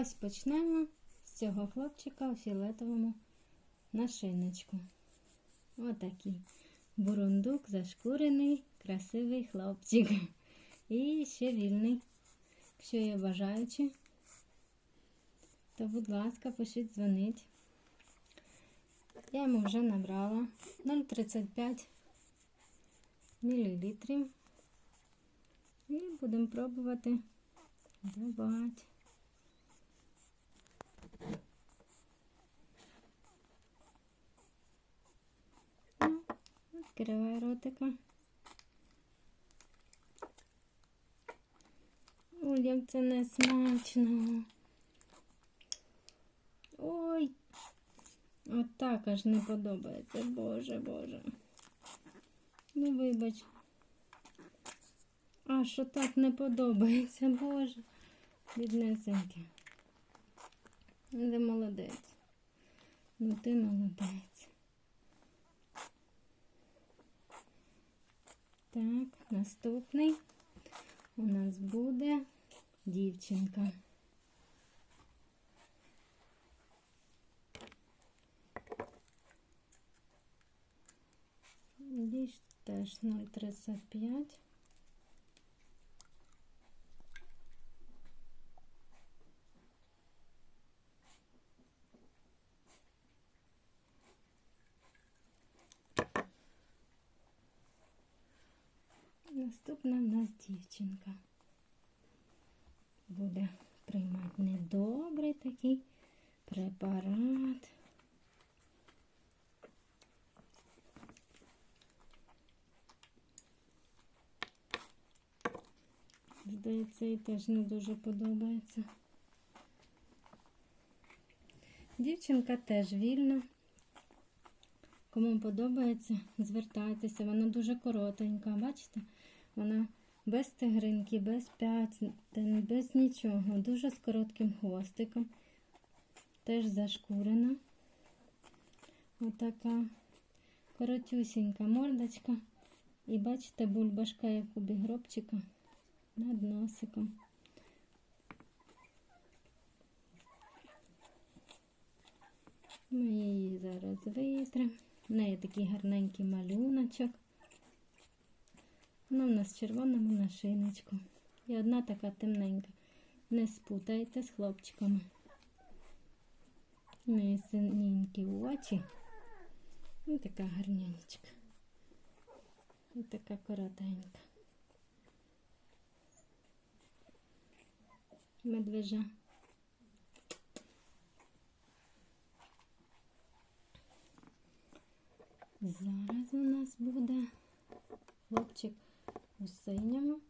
Ось почнемо з цього хлопчика у фіолетовому нашиночку. Отакий бурундук, зашкурений, красивий хлопчик. І ще вільний. Якщо є бажаючі, то, будь ласка, пишіть, дзвонить. Я йому вже набрала 0,35 мл. І будемо пробувати давати. Ну, Відкривай ротика. Ой, як це не смачно. Ой, от так аж не подобається. Боже, Боже. Ну, вибач. А що так не подобається, Боже. Біднесеньки. Ну, Ти молодець. Ну ти молодець. Так, наступний у нас буде дівчинка. Діж теж 0,35. Наступна в нас дівчинка. Буде приймати недобрий такий препарат. Здається, їй теж не дуже подобається. Дівчинка теж вільна. Кому подобається, звертайтеся. Вона дуже коротенька, бачите? Вона без тигринки, без п'ятин, без нічого. Дуже з коротким хвостиком. Теж зашкурена. Отака коротюсінька мордочка. І бачите, бульбашка, як у бігробчика над носиком. Ми її зараз витримо. В неї такий гарненький малюночок. Вона в нас в червоному нашиночку. І одна така темненька. Не спутайте з хлопчиками. Неї синенькі очі. І така гарненечка. І така коротенька. Медвежа. Зараз у нас буде хлопчик у синьому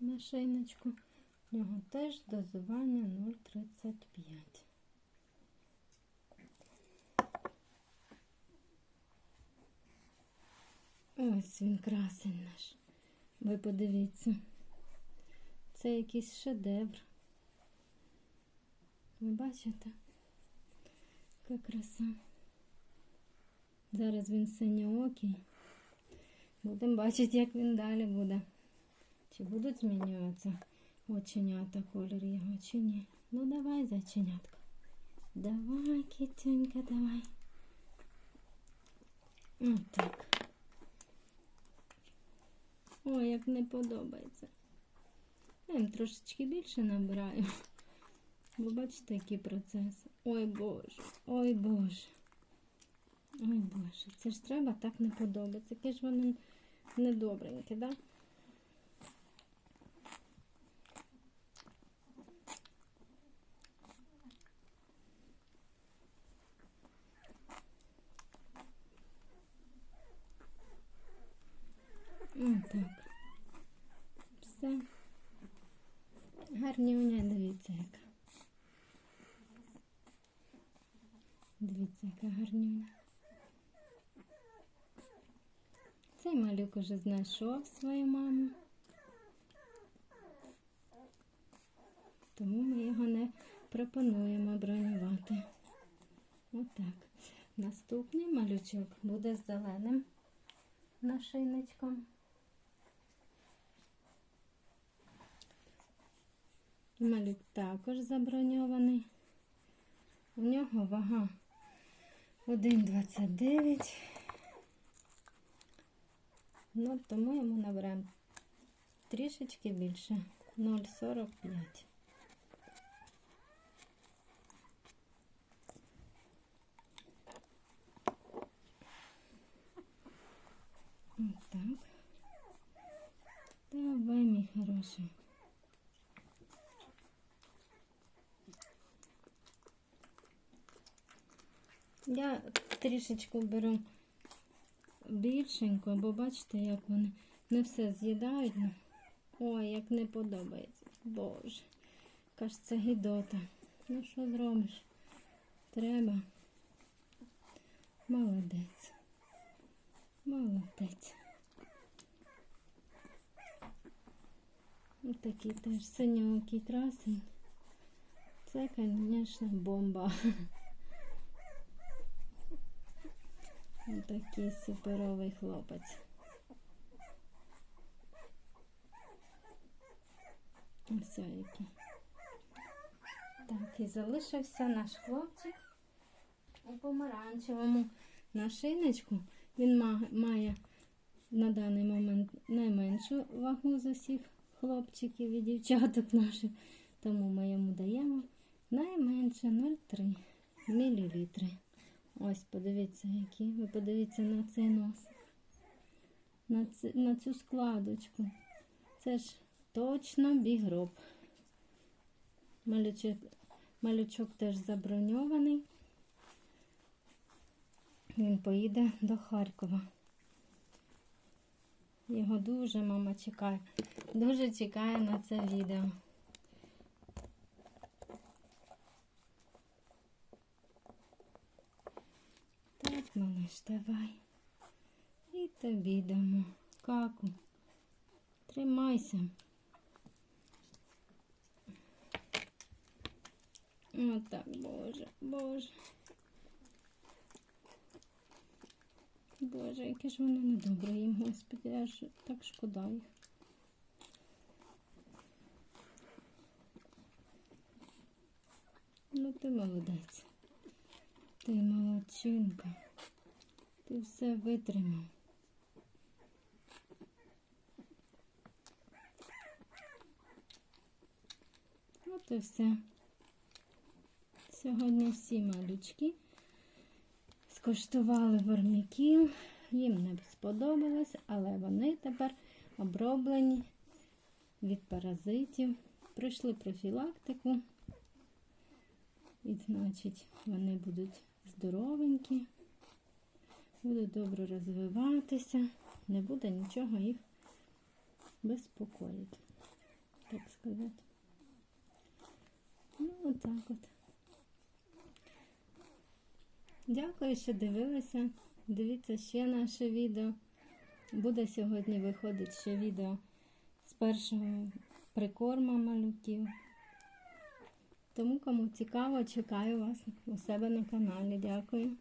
на шийночку. У нього теж дозування 0,35. Ось він красень наш. Ви подивіться. Це якийсь шедевр. Ви бачите? Яка краса. Зараз він синьоокий. Будемо бачити, як він далі буде. Чи будуть змінюватися оченята, колір його, чи ні. Ну давай, зайченятка. Давай, кітюнька, давай. Отак. Ой, як не подобається. Я їм трошечки більше набираю. Ви бачите, які процеси. Ой Боже, ой Боже. Ой Боже, це ж треба так не подобається. Яке ж воно недобреньке. Да? Отак. Все. Гарнюня, дивіться яка. Дивіться, яка гарнюня. Цей малюк уже знайшов свою маму. Тому ми його не пропонуємо бронювати. Отак. Наступний малючок буде з зеленим нашийничком. Малюк також заброньований. У нього вага 1,29. Ну, тому йому наберемо трішечки більше 0,45. Вот так. Давай, мій хороший. Я трішечку беру більшенько, бо бачите, як вони не все з'їдають. Ой, як не подобається. Боже, яка ж це гідота. Ну що зробиш? Треба. Молодець. Молодець. Ось такий теж синьокий красень. Це, звісно, бомба. Такий суперовий хлопець. Ось який. Так, і залишився наш хлопчик у помаранчевому нашиночку. Він має на даний момент найменшу вагу з усіх хлопчиків і дівчаток наших, тому ми йому даємо найменше 0,3 мл. Ось, подивіться, які. Ви подивіться на цей нос, на, ц- на цю складочку. Це ж точно бігроб. Малючок, малючок теж заброньований. Він поїде до Харкова. Його дуже мама чекає. Дуже чекає на це відео. Так, давай. І тобі дамо. Каку. Тримайся. Отак, Боже, Боже. Боже, яке ж воно недобре їм, Господи, аж так шкода їх. Ну ти молодець. Ти молодчинка. Ти все витримав. От і все. Сьогодні всі малючки скуштували ворміків, їм не сподобалось, але вони тепер оброблені від паразитів, пройшли профілактику, і значить вони будуть здоровенькі, будуть добре розвиватися, не буде нічого їх безпокоїти, так сказати. Ну, отак от. Дякую, що дивилися. Дивіться ще наше відео. Буде сьогодні виходить ще відео з першого прикорма малюків. Тому, кому цікаво, чекаю вас у себе на каналі. Дякую.